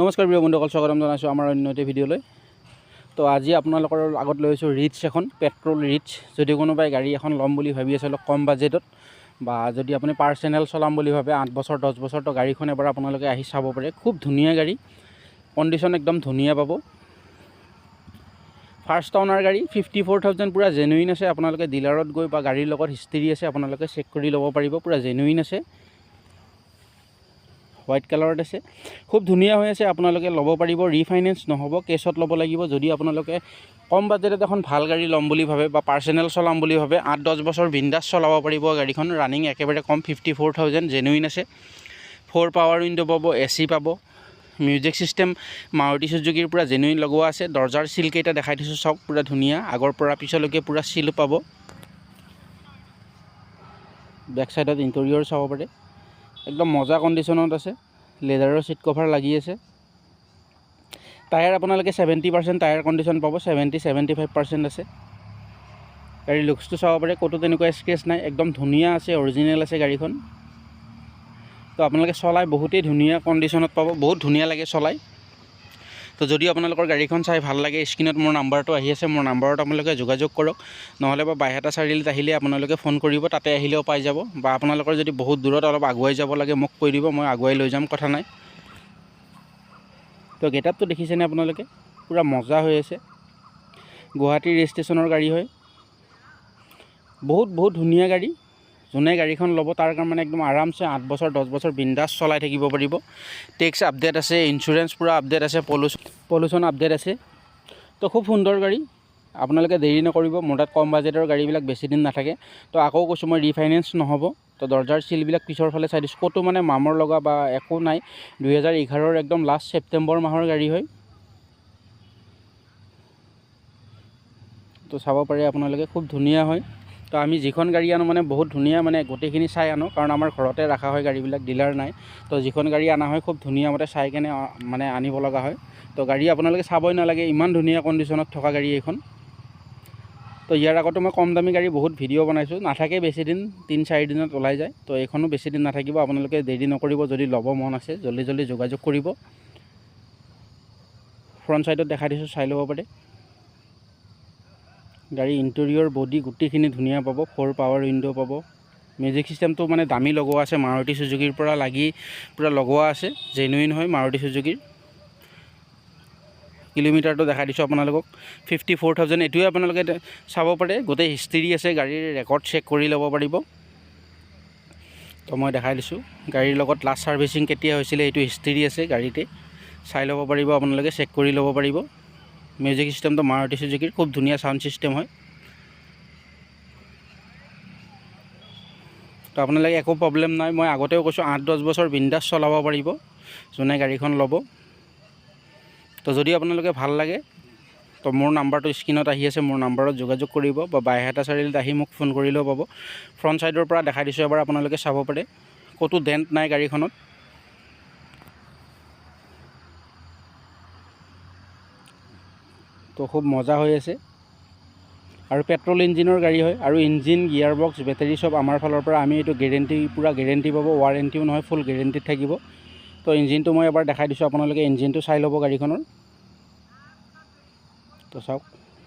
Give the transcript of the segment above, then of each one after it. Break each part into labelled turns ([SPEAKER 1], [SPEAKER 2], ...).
[SPEAKER 1] নমস্কাৰ প্ৰিয় বন্ধুসকল স্বাগতম জনাইছোঁ আমাৰ অন্য এটি ভিডিঅ'লৈ। তো আজি আপোনালোকৰ আগত লৈ আহিছোঁ ৰিটছ এখন পেট্ৰল ৰিটছ। যদি কোনোবাই গাড়ী এখন ল'ম বুলি ভাবি আছে অলপ কম বাজেটত বা যদি আপুনি পাৰ্চনেল চলাম বুলি ভাবে আঠ বছৰ দহ বছৰ তো গাড়ীখন এবাৰ আপোনালোকে আহি চাব পাৰে। খুব ধুনীয়া গাড়ী কণ্ডিশ্যন একদম ধুনীয়া পাব। ফাৰ্ষ্ট অনাৰ গাড়ী ফিফটি ফ'ৰ থাউজেণ্ড পূৰা জেনুইন আছে। আপোনালোকে ডিলাৰত গৈ বা গাড়ীৰ লগত হিষ্ট্ৰী আছে আপোনালোকে চেক কৰি ল'ব পাৰিব পূৰা জেনুইন আছে। হোৱাইট কালাৰত আছে। খুব ধুনীয়া হৈ আছে, আপোনালোকে ল'ব পাৰিব। ৰিফাইনেন্স নহ'ব, কেছত ল'ব লাগিব। যদি আপোনালোকে কম বাজেটত এখন ভালো গাড়ী ল'ম বুলি ভাবে বা পাৰ্চনেল চলাম বুলি ভাবে, আঠ, দহ বছৰ বিন্দাছ চলাব পাৰিব গাড়ীখন। ৰানিং একেবাৰে কম ফিফটি ফ'ৰ থাউজেণ্ড জেনুইন আছে। ফ'ৰ পাৱাৰ উইণ্ড' পাব এ চি পাব। মিউজিক ছিষ্টেম মাৰুতি চুজুকীৰ পূৰা জেনুইন লগোৱা আছে। দৰ্জাৰ চিলকেইটা দেখাই দিছোঁ চাওক পূৰা ধুনীয়া। আগৰ পৰা পিছলৈকে পূৰা চিল পাব। বেক চাইডত ইণ্টেৰিয়ৰ চাব পাৰে। একদম মজা কণ্ডিশ্যনত আছে। লেডাৰৰ ছিট কভাৰ লাগি আছে। টায়াৰ আপোনালোকে ছেভেণ্টি পাৰ্চেণ্ট টায়াৰ কণ্ডিশ্যন পাব ছেভেণ্টি ছেভেণ্টি ফাইভ পাৰ্চেণ্ট আছে। গাড়ীৰ লুকছটো চাব পাৰে, ক'তো তেনেকুৱা স্ক্ৰেচ নাই, একদম ধুনীয়া আছে অৰিজিনেল আছে গাড়ীখন। তো আপোনালোকে চলাই, বহুতেই ধুনীয়া কণ্ডিশ্যনত পাব, বহুত ধুনীয়া লাগে চলাই। তো যদি আপোনালোকৰ গাড়ীখন চাই ভাল লাগে স্ক্ৰীণত মোৰ নাম্বাৰটো আহি আছে মোৰ নাম্বাৰত আপোনালোকে যোগাযোগ কৰক। নহ'লে বা বাইহাটা চাৰিআলিত আহিলে আপোনালোকে ফোন কৰিব তাতে আহিলেও পাই যাব। বা আপোনালোকৰ যদি বহুত দূৰত অলপ আগুৱাই যাব লাগে মোক কৈ দিব মই আগুৱাই লৈ যাম কথা নাই। তো গেটআপটো দেখিছেনে আপোনালোকে? পূৰা মজা হৈ আছে। গুৱাহাটী ৰেজিষ্ট্ৰেশ্যনৰ গাড়ী হয়। বহুত বহুত ধুনীয়া গাড়ী। যোনে গাড়ীখন ল'ব, তাৰ কাৰণে একদম আৰামছে আঠ বছৰ, দহ বছৰ বিন্দাছ চলাই থাকিব পাৰিব। টেক্স আপডেট আছে ইঞ্চুৰেঞ্চ পূৰা আপডেট আছে পলুচ পলিউশ্যন আপডেট আছে। তো খুব সুন্দৰ গাড়ী, আপোনালোকে দেৰি নকৰিব, মোৰ তাত কম বাজেটৰ গাড়ীবিলাক বেছি দিন নাথাকে। তো আকৌ কৈছোঁ, মই ৰিফাইনেন্স নহ'ব। তো দৰ্জাৰ চিলবিলাক পিছৰ ফালে চাই দিছোঁ। ক'তো মানে মামৰ লগা বা একো নাই। দুহেজাৰ এঘাৰৰ একদম লাষ্ট ছেপ্টেম্বৰ মাহৰ গাড়ী হয়। তো চাব পাৰে আপোনালোকে, খুব ধুনীয়া হয়। তো আমি যিখন গাড়ী আনো মানে বহুত ধুনীয়া মানে গোটেইখিনি চাই আনো কাৰণ আমাৰ ঘৰতে ৰখা হয় গাড়ীবিলাক ডিলাৰ নাই। তো যিখন গাড়ী অনা হয় খুব ধুনীয়া মতে চাই কেনে মানে আনিব লগা হয়। তো গাড়ী আপোনালোকে চাবই নালাগে ইমান ধুনীয়া কণ্ডিশ্যনত থকা গাড়ী এইখন। তো ইয়াৰ আগতো মই কম দামী গাড়ী বহুত ভিডিঅ' বনাইছোঁ নাথাকে বেছি দিন তিনি চাৰি দিনত ওলাই যায়। তো এইখনো বেছি দিন নাথাকিব আপোনালোকে দেৰি নকৰিব যদি ল'ব মন আছে জল্দি জল্দি যোগাযোগ কৰিব। ফ্ৰণ্ট ছাইডত দেখাই দিছোঁ চাই ল'ব পাৰে। গাড়ী ইণ্টেৰিয়ৰ বডি গোটেইখিনি ধুনীয়া পাব ফ'ৰ পাৱাৰ উইণ্ড' পাব। মিউজিক ছিষ্টেমটো মানে দামী লগোৱা আছে, মাৰুতি চুজুকীৰ পৰা লাগি পূৰা লগোৱা আছে জেনুইন হয় মাৰুতি চুজুকীৰ কিলোমিটাৰটো দেখাই দিছোঁ আপোনালোকক। ফিফটি ফ'ৰ থাউজেণ্ড এইটোৱে আপোনালোকে চাব পাৰে। গোটেই হিষ্ট্ৰী আছে, গাড়ীৰ ৰেকৰ্ড চেক কৰি ল'ব পাৰিব। তো মই দেখাই দিছোঁ, গাড়ীৰ লগত লাষ্ট ছাৰ্ভিচিং কেতিয়া হৈছিলে, এইটো হিষ্ট্ৰী আছে গাড়ীতে। চাই ল'ব পাৰিব, আপোনালোকে চেক কৰি ল'ব পাৰিব। মিউজিক ছিষ্টেমটো মাৰুতি চুজুকীৰ খুব ধুনীয়া চাউণ্ড ছিষ্টেম হয়। তো আপোনালোকে একো প্ৰব্লেম নাই, মই আগতেও কৈছোঁ আঠ দহ বছৰ বিন্দাছ চলাব পাৰিব, যোনে গাড়ীখন ল'ব। তো যদি আপোনালোকে ভালো লাগে, তো মোৰ নাম্বাৰটো স্ক্ৰীণত আহি আছে, মোৰ নাম্বাৰত যোগাযোগ কৰিব বা বাইহাটা চাৰিআলিত আহি মোক ফোন কৰিলেও পাব। ফ্ৰণ্ট ছাইডৰ পৰা দেখাই দিছোঁ, এবাৰ আপোনালোকে চাব পাৰে। ক'তো ডেণ্ট নাই গাড়ীখনত। তো খুব মজা হৈ আছে। আৰু পেট্ৰল ইঞ্জিনৰ গাড়ী হয় আৰু ইঞ্জিন গিয়াৰ বক্স বেটেৰী চব আমাৰ ফালৰ পৰা। আমি এইটো গেৰেণ্টি পূৰা গেৰেণ্টি পাব ৱাৰেণ্টিও নহয় ফুল গেৰেণ্টিত থাকিব। তো ইঞ্জিনটো মই এবাৰ দেখাই দিছোঁ আপোনালোকে ইঞ্জিনটো চাই ল'ব গাড়ীখনৰ। তো চাওক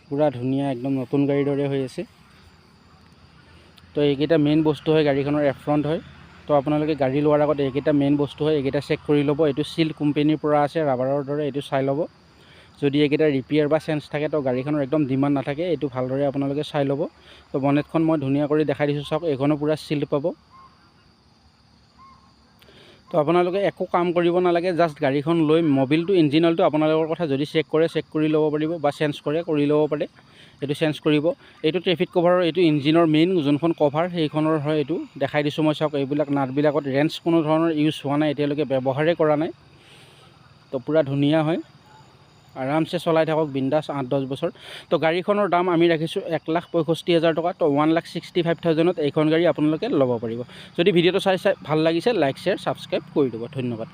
[SPEAKER 1] পূৰা ধুনীয়া একদম নতুন গাড়ীৰ দৰে হৈ আছে। তো এইকেইটা মেইন বস্তু হয় গাড়ীখনৰ এফ্ৰণ্ট হয়। তো আপোনালোকে গাড়ী লোৱাৰ আগত এইকেইটা মেইন বস্তু হয় এইকেইটা চেক কৰি ল'ব। এইটো চিল্ক কোম্পেনীৰ পৰা আছে ৰাবাৰৰ দৰে এইটো চাই ল'ব। যদি এইকেইটা ৰিপেয়াৰ বা চেঞ্জ থাকে তো গাড়ীখনৰ একদম ডিমাণ্ড নাথাকে এইটো ভালদৰে আপোনালোকে চাই ল'ব। তো বনেটখন মই ধুনীয়া কৰি দেখাই দিছোঁ চাওক এইখনো পূৰা চিল্ড পাব। তো আপোনালোকে একো কাম কৰিব নালাগে জাষ্ট গাড়ীখন লৈ মবিলটো ইঞ্জিন অইলটো আপোনালোকৰ কথা যদি চেক কৰে চেক কৰি ল'ব পাৰিব বা চেঞ্জ কৰে কৰি ল'ব পাৰে এইটো চেঞ্জ কৰিব। এইটো ট্ৰেফিক কভাৰৰ এইটো ইঞ্জিনৰ মেইন যোনখন কভাৰ সেইখনৰ হয় এইটো। দেখাই দিছোঁ মই চাওক এইবিলাক নাটবিলাকত ৰেঞ্চ কোনো ধৰণৰ ইউজ হোৱা নাই এতিয়ালৈকে ব্যৱহাৰেই কৰা নাই। তো পূৰা ধুনীয়া হয়। আৰামছে চলাই থাকক বিন্দাছ আঠ, দহ বছৰ। তো গাড়ীখনৰ দাম আমি ৰাখিছোঁ এক লাখ পঁয়ষষ্ঠি হাজাৰ টকা, তো ওৱান লাখ ছিক্সটি ফাইভ থাউজেণ্ডত এইখন গাড়ী আপোনালোকে ল'ব পাৰিব। যদি ভিডিঅ'টো চাই চাই ভালো লাগিছে, লাইক, শ্বেয়াৰ, ছাবস্ক্ৰাইব কৰি দিব। ধন্যবাদ।